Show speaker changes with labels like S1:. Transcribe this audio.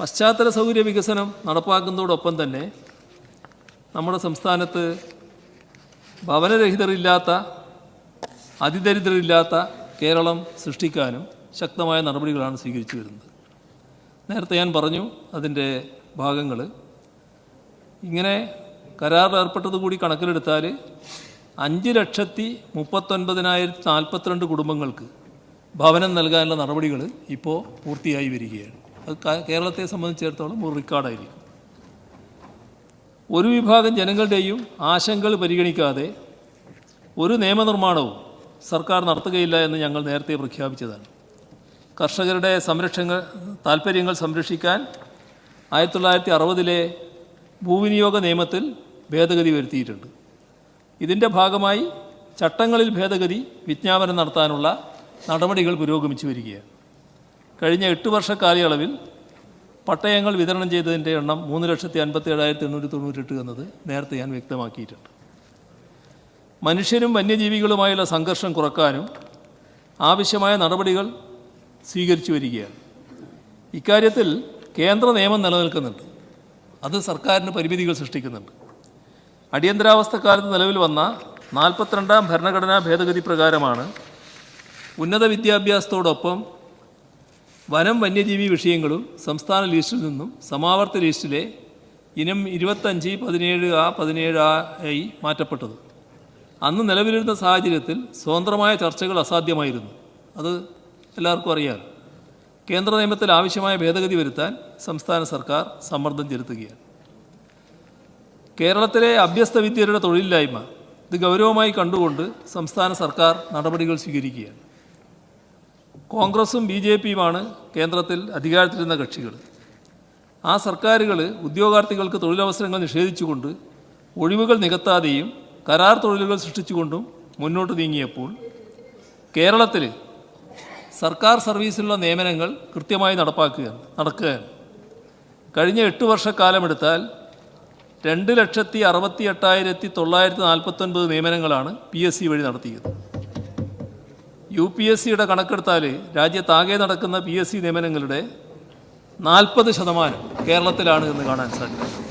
S1: പശ്ചാത്തല സൗകര്യ വികസനം നടപ്പാക്കുന്നതോടൊപ്പം തന്നെ നമ്മുടെ സംസ്ഥാനത്ത് ഭവനരഹിതരില്ലാത്ത അതിദരിദ്രരില്ലാത്ത കേരളം സൃഷ്ടിക്കാനും ശക്തമായ നടപടികളാണ് സ്വീകരിച്ചു വരുന്നത്. നേരത്തെ ഞാൻ പറഞ്ഞു അതിന്റെ ഭാഗങ്ങൾ ഇങ്ങനെ കരാറിൽ ഏർപ്പെട്ടത് കൂടി കണക്കിലെടുത്താൽ അഞ്ച് ലക്ഷത്തി മുപ്പത്തൊൻപതിനായിരത്തി നാൽപ്പത്തിരണ്ട് കുടുംബങ്ങൾക്ക് ഭവനം നൽകാനുള്ള നടപടികൾ ഇപ്പോൾ പൂർത്തിയായി വരികയാണ്. അത് കേരളത്തെ സംബന്ധിച്ചിടത്തോളം ഒരു റെക്കോർഡായിരിക്കും. ഒരു വിഭാഗം ജനങ്ങളുടെയും ആശങ്കകൾ പരിഗണിക്കാതെ ഒരു നിയമനിർമ്മാണവും സർക്കാർ നടത്തുകയില്ല എന്ന് ഞങ്ങൾ നേരത്തെ പ്രഖ്യാപിച്ചതാണ്. കർഷകരുടെ സംരക്ഷണ താൽപ്പര്യങ്ങൾ സംരക്ഷിക്കാൻ ആയിരത്തി തൊള്ളായിരത്തി അറുപതിലെ ഭൂവിനിയോഗ നിയമത്തിൽ ഭേദഗതി വരുത്തിയിട്ടുണ്ട്. ഇതിന്റെ ഭാഗമായി ചട്ടങ്ങളിൽ ഭേദഗതി വിജ്ഞാപനം നടത്താനുള്ള നടപടികൾ പുരോഗമിച്ചു വരികയാണ്. കഴിഞ്ഞ എട്ട് വർഷ കാലയളവിൽ പട്ടയങ്ങൾ വിതരണം ചെയ്തതിന്റെ എണ്ണം മൂന്ന് ലക്ഷത്തി അൻപത്തി ഏഴായിരത്തി എണ്ണൂറ്റി തൊണ്ണൂറ്റെട്ട് എന്നത് നേരത്തെ ഞാൻ വ്യക്തമാക്കിയിട്ടുണ്ട്. മനുഷ്യരും വന്യജീവികളുമായുള്ള സംഘർഷം കുറക്കാനും ആവശ്യമായ നടപടികൾ സ്വീകരിച്ചു വരികയാണ്. ഇക്കാര്യത്തിൽ കേന്ദ്ര നിയമം നിലനിൽക്കുന്നുണ്ട്. അത് സർക്കാരിന് പരിമിതികൾ സൃഷ്ടിക്കുന്നുണ്ട്. അടിയന്തരാവസ്ഥക്കാലത്ത് നിലവിൽ വന്ന നാൽപ്പത്തിരണ്ടാം ഭരണഘടനാ ഭേദഗതി പ്രകാരമാണ് ഉന്നത വിദ്യാഭ്യാസത്തോടൊപ്പം വനം വന്യജീവി വിഷയങ്ങളും സംസ്ഥാന ലിസ്റ്റിൽ നിന്നും സമാവർത്ത ലിസ്റ്റിലെ ഇനം ഇരുപത്തഞ്ച് പതിനേഴ് ആ പതിനേഴ് ആയി മാറ്റപ്പെട്ടത്. അന്ന് നിലവിലിരുന്ന സാഹചര്യത്തിൽ സ്വതന്ത്രമായ ചർച്ചകൾ അസാധ്യമായിരുന്നു. അത് എല്ലാവർക്കും അറിയാം. കേന്ദ്ര നിയമത്തിൽ ആവശ്യമായ ഭേദഗതി വരുത്താൻ സംസ്ഥാന സർക്കാർ സമ്മർദ്ദം ചെലുത്തുകയാണ്. കേരളത്തിലെ അഭ്യസ്ത വിദ്യരുടെ തൊഴിലില്ലായ്മ ഇത് ഗൗരവമായി കണ്ടുകൊണ്ട് സംസ്ഥാന സർക്കാർ നടപടികൾ സ്വീകരിക്കുകയാണ്. കോൺഗ്രസും ബി ജെ പിയുമാണ് കേന്ദ്രത്തിൽ അധികാരത്തിലിരുന്ന കക്ഷികൾ. ആ സർക്കാരുകൾ ഉദ്യോഗാർത്ഥികൾക്ക് തൊഴിലവസരങ്ങൾ നിഷേധിച്ചുകൊണ്ട് ഒഴിവുകൾ നികത്താതെയും കരാർ തൊഴിലുകൾ സൃഷ്ടിച്ചുകൊണ്ടും മുന്നോട്ട് നീങ്ങിയപ്പോൾ കേരളത്തിൽ സർക്കാർ സർവീസിലുള്ള നിയമനങ്ങൾ കൃത്യമായി നടപ്പാക്കുക നടക്കുകയാണ് കഴിഞ്ഞ എട്ട് വർഷക്കാലമെടുത്താൽ രണ്ട് ലക്ഷത്തി അറുപത്തി എട്ടായിരത്തി തൊള്ളായിരത്തി നാൽപ്പത്തൊൻപത് നിയമനങ്ങളാണ് പി എസ് സി വഴി നടത്തിയത്. യു പി എസ് സിയുടെ കണക്കെടുത്താൽ രാജ്യത്താകെ നടക്കുന്ന പി എസ് സി നിയമനങ്ങളുടെ നാൽപ്പത് ശതമാനം കേരളത്തിലാണ് എന്ന് കാണാൻ സാധിക്കും.